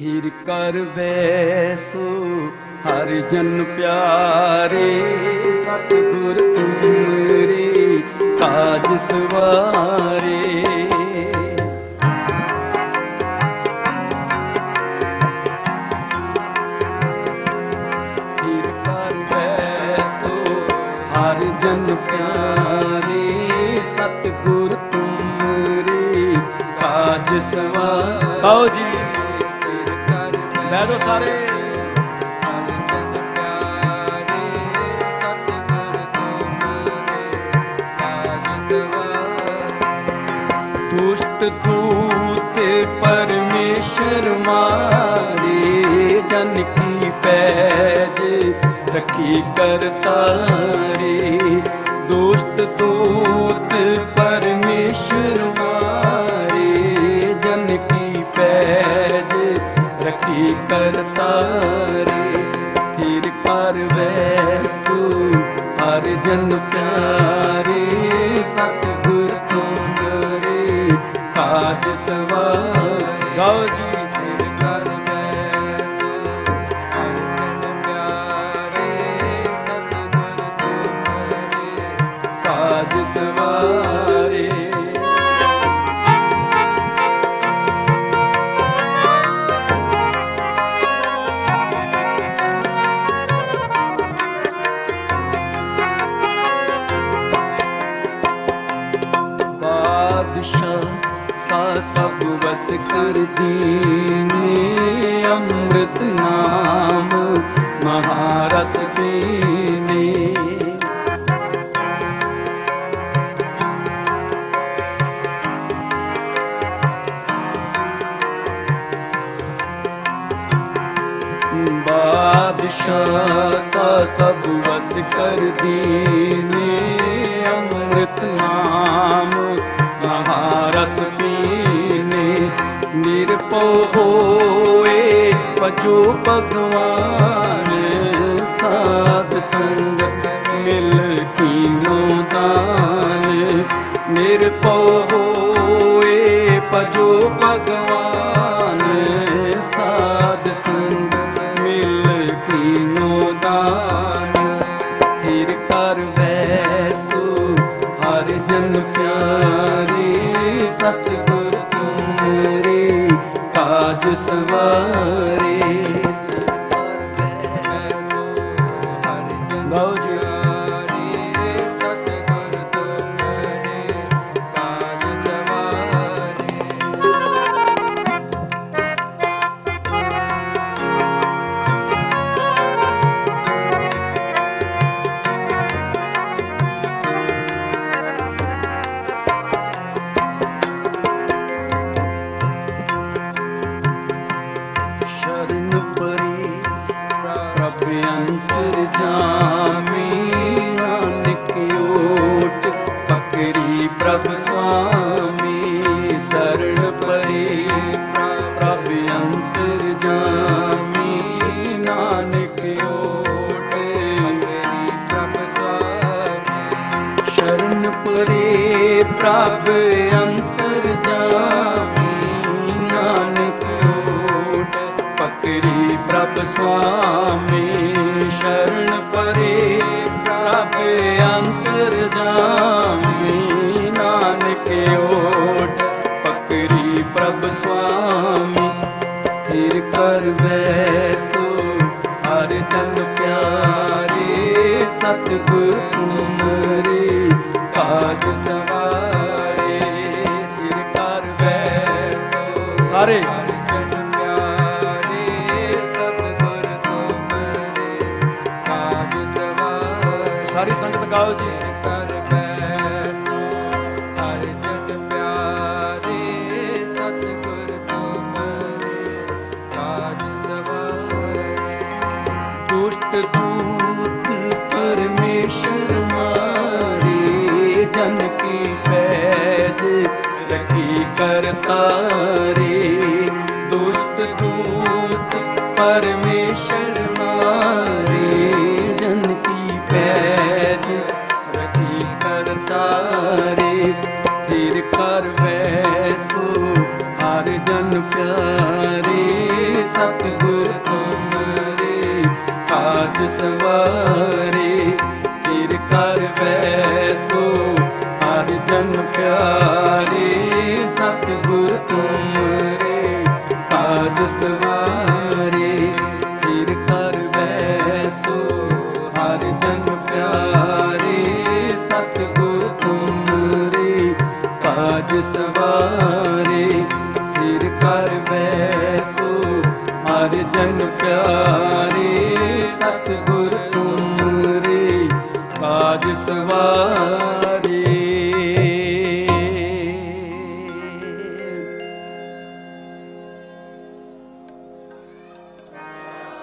ਥੀਰ ਕਰ ਵੈਸੋ ਹਰ ਜਨ ਪਿਆਰੇ, ਸਤਿਗੁਰ ਤੁਮਰੇ, ਕਾਜ ਸਵਾਰੇ। ਥੀਰ ਕਰ ਵੈਸੋ ਹਰ ਜਨ ਪਿਆਰੇ, ਸਤਿਗੁਰ ਤੁਮਰੇ, ਕਾਜ ਸਵਾਰੇ। ਆਓ ਜੀ। ਬਹਿ ਜਾਓ ਸਾਰੇ। ਹਰ ਜਨ ਪਿਆਰੇ ਸਤਿਗੁਰ ਤੁਮਰੇ ਕਾਜ ਸਵਾਰੇ ਦੁਸ਼ਟ ਦੂਤ ਪਰਮੇਸ਼ਰ ਮਾਰੇ, ਜਨ ਕੀ ਪੈਜ ਰਖੀ ਕਰਤਾਰੇ। ਦੁਸ਼ਟ ਦੂਤ ਕਰਤਾਰੇ ਥੀਰ ਪਰ ਵੈਸੂ ਹਰ ਜਨ ਪਿਆਰੇ ਸਤਿਗੁਰ ਤੁਮਰੇ ਕਾਜ ਸਵਾਰ। ਗਾਓ ਜੀ। ਸਭ ਵਸ ਕਰ ਦੀਨੇ ਅੰਮ੍ਰਿਤ ਨਾਮ, ਮਹਾਰਸ ਪੀਨੇ ਬਾਦਸ਼ਾਹ ਸਾ ਸਭ ਵਸ ਕਰ ਦੀਨੇ ਅੰਮ੍ਰਿਤ ਨਾਮ ਹੋਏ। ਪਜੋ ਭਗਵਾਨ, ਸਾਧ ਸੰਗਤ ਮਿਲ ਕੀਨੋ ਦਾਨ। ਨਿਰਭਉ ਹੋਏ ਪਜੋ ਭਗਵਾਨ, ਸਾਧ ਸੰਗਤ ਮਿਲ ਕੀਨੋ ਦਾਨ। ਥਿਰ ਕਰ ਵੈਸੋ, ਹਰ ਜਨ ਪਿਆਰੇ, ਸਤਿਗੁਰ ਤੁਮਰੇ ਕਾਜ ਸਵਾਰੇ ਜਾਮੀ ਨਾਨਕ ਓਟ ਪਕਰੀ ਪ੍ਰਭ ਸੁਆਮੀ ਸਰਣ ਪਰੇ ਪ੍ਰਭ ਅੰਤਰ ਜਾਮੀ ਨਾਨਕ ਓਟ ਪਕਰੀ ਪ੍ਰਭ ਸੁਆਮੀ ਸ਼ਰਨ ਪਰੇ ਪ੍ਰਭ ਅੰਤਰ ਜਾਮੀ ਨਾਨਕ ਓਟ ਪਕਰੀ ਪ੍ਰਭ ਸੁਆਮੀ ਸ਼ਰਨ ਪਰੇ ਪ੍ਰਭ ਅੰਤਰ ਜਾਮੀ ਨਾਨਕ ਓਟ ਪਕਰੀ ਪ੍ਰਭ ਸੁਆਮੀ। ਥਿਰ ਕਰ ਵੈਸੋ ਹਰ ਜਨ ਪਿਆਰੇ, ਸਤਿਗੁਰ ਤੁਮਰੇ ਕਾਜ ਸਵਾਰੇ ਸਾਰੀ ਸੰਗਤ ਗਾਓ ਜੀ। ਕਰ ਵੈਸੋ ਹਰ ਜਨ ਪਿਆਰੇ, ਸਤਿਗੁਰ ਤੁਮਰੇ ਕਾਜ ਸਵਾਰੇ। ਦੁਸ਼ਟ ਦੂਤ ਪਰਮੇਸ਼ਰ ਮਾਰੇ, ਜਨ ਕੀ ਪੈਜ ਰਖੀ ਕਰਤਾਰੇ। ਦੁਸ਼ਟ ਦੂਤ ਪਰਮੇਸ਼ਰ ਕਰਤਾਰੇ ਥਿਰ ਕਰ ਵੈਸੋ ਹਰ ਜਨ ਪਿਆਰੇ, ਸਤਿਗੁਰ ਤੁਮਰੇ, ਕਾਜ ਸਵਾਰੇ ਥਿਰ ਕਰ ਵੈਸੋ ਹਰ ਜਨ ਪਿਆਰੇ, ਸਤਿਗੁਰ ਤੁਮਰੇ, ਕਾਜ ਸਵਾਰੇ। ਸਵਾਰੇ ਤੇਰ ਕਰ ਬੈਸੋ ਹਰ ਜਨ ਪਿਆਰੇ ਸਤਿਗੁਰ ਤੁਮਰੇ ਕਾਜ ਸਵਾਰੇ।